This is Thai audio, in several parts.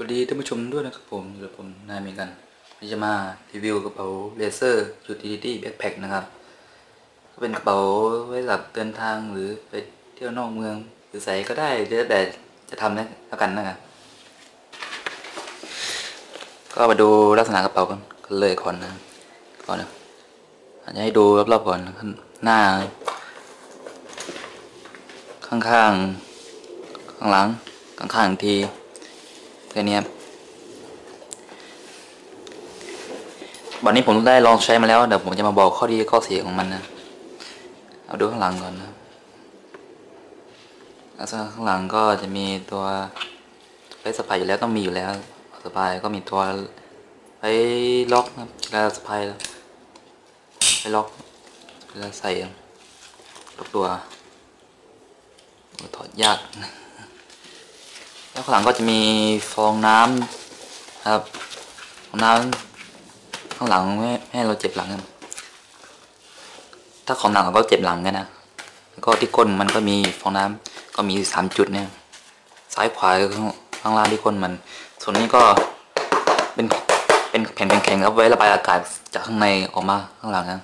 วัสดีท่านผู้ชมด้วยนะครับผมอยู่กับผมนายเมกันวันนี้จะมารีวิวกระเป๋าเลเซอร์ Utility Backpack นะครับก็เป็นกระเป๋าไว้สำหรับเดินทางหรือไปเที่ยวนอกเมือง หรือใส่ก็ได้แล้วแต่จะทำนะแล้วกันนะครับก็มาดูลักษณะกระเป๋ากันกันเลยก่อนนะก่อนนะอาจจะให้ดูรอบๆก่อนหน้า ข้างๆข้างหลังข้างๆอีกที ค่นี้ครับวันนี้ผมได้ลองใช้มาแล้วเดี๋ยวผมจะมาบอกข้อดีข้อเสียของมันนะเอาดูข้างหลังก่อนนะลักษณะข้างหลังก็จะมีตัวไฟสปายอยู่แล้วต้องมีอยู่แล้วสปายก็มีตัวไฟล็อกนะครับเวลาสปายไฟล็อกเวลาใส่ล็อกตัวถอดยาก แล้วข้างหลังก็จะมีฟองน้ำครับฟองน้ำข้างหลังไม่ให้เราเจ็บหลัง ถ้าของหนักเราก็เจ็บหลังกันนะแล้วก็ที่ก้นมันก็มีฟองน้ำก็มีสามจุดเนี่ยซ้ายขวาข้างข้างล่างที่ก้นมัน ส่วนนี้ก็เป็นเป็นแผ่นแข็งๆครับไว้ระบายอากาศจากข้างในออกมาข้างหลังนะ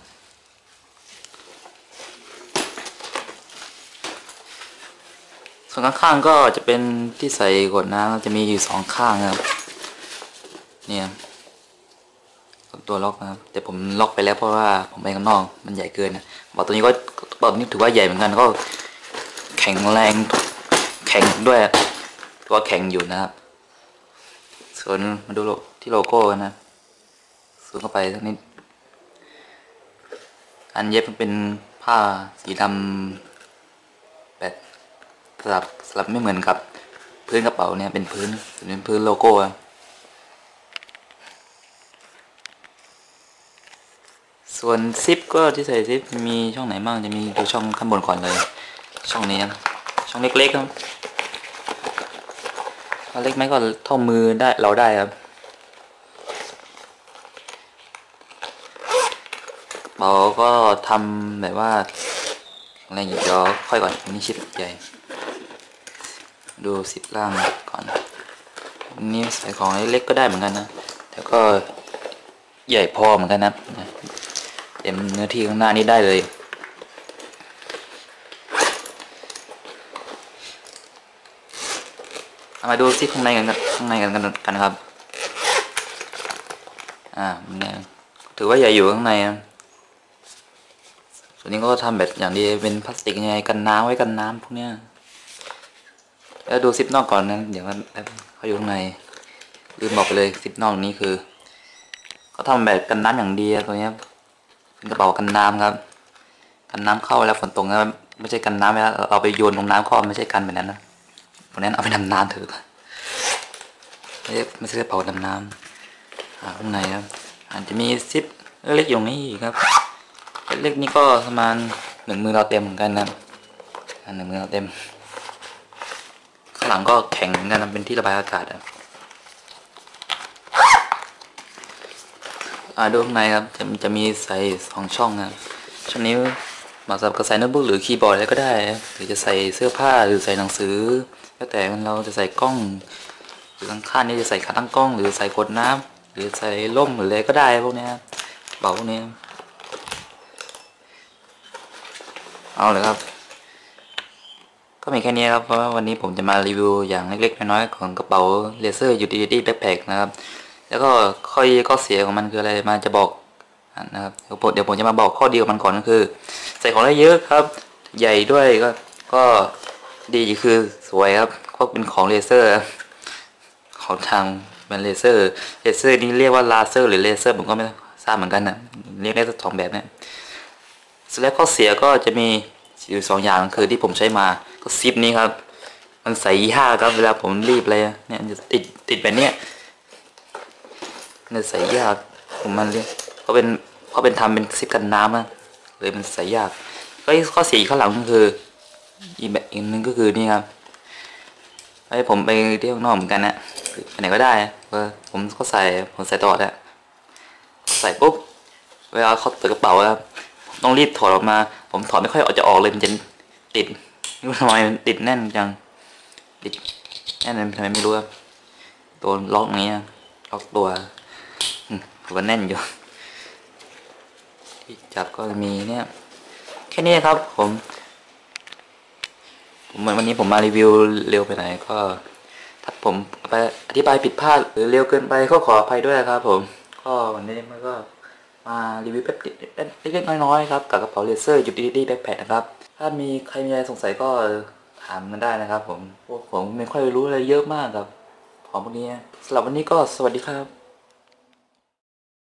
ส่วนข้างๆก็จะเป็นที่ใส่กดน้ำจะมีอยู่สองข้างครับ เนี่ยตัวล็อกนะครับแต่ผมล็อกไปแล้วเพราะว่าผมไปข้างนอกมันใหญ่เกินนะบอตัวนี้ก็บอกนี้ถือว่าใหญ่เหมือนกันก็แข็งแรงแข็งด้วยตัวแข็งอยู่นะครับ ส่วนมาดูที่โลโก้กันนะสูงเข้าไปสักนิดอันเย็บมันเป็นผ้าสีดำ สลับสลับไม่เหมือนกับพื้นกระเป๋าเนี่ยเป็นพื้นเป็นพื้นโลโก้ส่วนซิปก็ที่ใส่ซิปมีช่องไหนบ้างจะมีดูช่องข้างบนก่อนเลย ช่องนี้ครับช่องเล็กๆครับเล็กไหมก็เท่ามือได้เราได้ครับเป๋าก็ทำแบบว่าอะไรอย่างเงี้ยค่อยก่อนนนี่ชิดใหญ่ ดูสิบล่างก่อนนี่ใส่ของเล็กๆก็ได้เหมือนกันนะแต่ก็ใหญ่พอเหมือนกันนะเต็มเนื้อที่ข้างหน้านี้ได้เลยเามาดูซิข้างในกันข้างในกันกันครับ อ่าเนี่ยถือว่าใหญ่อยู่ข้างในนะส่วนนี้ก็ทำแบบอย่างดีเป็นพลาสติกยังไงกันน้ำไว้กันน้ำพวกเนี้ย แล้วดูซิปนอกก่อนนะเดี๋ยวมันเขาอยู่ข้างในลืมบอกไปเลยซิปนอกนี้คือเขาทำแบบกันน้ำอย่างดีตัวนี้เป็นกระเป๋ากันน้ำครับ กันน้ำเข้าแล้วฝนตกนะไม่ใช่กันน้ำแล้วเอาไปโยนลงน้ำเข้าไม่ใช่กันแบบนั้นนะวันนั้นเอาไปดำน้ำเถอะไม่ใช่ไม่ใช่กระเป๋าดำน้ำอ่าข้างในครับอาจจะมีซิปเล็กๆอยู่นี่อีกครับเล็กๆนี่ก็ประมาณหนึ่งมือเราเต็มเหมือนกันนะหนึ่งมือเราเต็มางหลังก็แข็งเหมือนกันนะเป็นที่ระบายอากาศอะอ่าดูข้างในครับจะจะมีใส่สองช่องนะช่องนี้เหมาะสำหรับใส่โน้ตบุ๊กหรือคีย์บอร์ดอะไรก็ได้หรือจะใส่เสื้อผ้าหรือใส่หนังสือแล้วแต่เราจะใส่กล้องหรือข้างๆนี้จะใส่ขาตั้งกล้อง หรือใส่กดน้ำหรือใส่ล่มหรืออะไรก็ได้พวกนี้เบาพวกนี้เอาเลยครับ ก็มีแค่นี้ครับเพราะว่าวันนี้ผมจะมารีวิวอย่างเล็กๆน้อยๆของกระเป๋าเลเซอร์ยูทิลิตี้แบ็คแพคนะครับ แล้วก็ข้อดีข้อเสียของมันคืออะไรมาจะบอกนะครับเดี๋ยวผมจะมาบอกข้อดีของมันก่อนก็คือ ใส่ของได้เยอะครับ ใหญ่ด้วยก็ก็ดีคือสวยครับก็เป็นของเลเซอร์ของทางเป็นเลเซอร์เลเซอร์นี่เรียกว่าลาเซอร์หรือเลเซอร์ผมก็ไม่ทราบเหมือนกันนะเรียกได้สองแบบเนี่แล้วข้อเสียก็จะมี อยู่สองอย่างคือที่ผมใช้มาก็ซิปนี้ครับ มันใส่ยี่ห้าครับเวลาผมรีบอะไรเนี่ยจะติดติดแบบเนี้ยมันใส่ยากผมมันเรียกเพราะเป็นเพราะเป็นทำเป็นซิปกันน้ำอะเลยมันใส่ยากก็ข้อเสียข้างหลังก็คืออีกแบบอีกนึงก็คือนี่ครับไอ้ผมไปเที่ยวนอกเหมือนกันนะไปไหนก็ได้ผมก็ใส่ผมใส่ตลอดอะใส่ปุ๊บเวลาเขาเปิดกระเป๋าแล้วต้องรีบถอดออกมา ผมถอดไม่ค่อยออกจะออกเลยมันจะติดนี่ทำไมติดแน่นจังติดแน่นทำไมไม่รู้ครับตัวล็อกนี้ล็อกตัวอืมผมว่าแน่นอยู่ที่จับก็มีเนี่ย แค่นี้ครับ ผมผมวันนี้ผมมารีวิวเร็วไปไหนก็ ถ้าผมไปอธิบายผิดพลาดหรือเร็วเกินไปก็ขออภัยด้วยครับ ผม ก็วันนี้มันก็ มารีวิวแป๊บเล็กๆน้อยๆครับกับกระเป๋าเลเซอร์ยูทิลิตี้แบ็คแพคนะครับถ้ามีใครมีอะไรสงสัยก็ถามกันได้นะครับผมพวกผมไม่ค่อยรู้อะไรเยอะมากครับของพวกนี้สำหรับวันนี้ก็สวัสดีครับ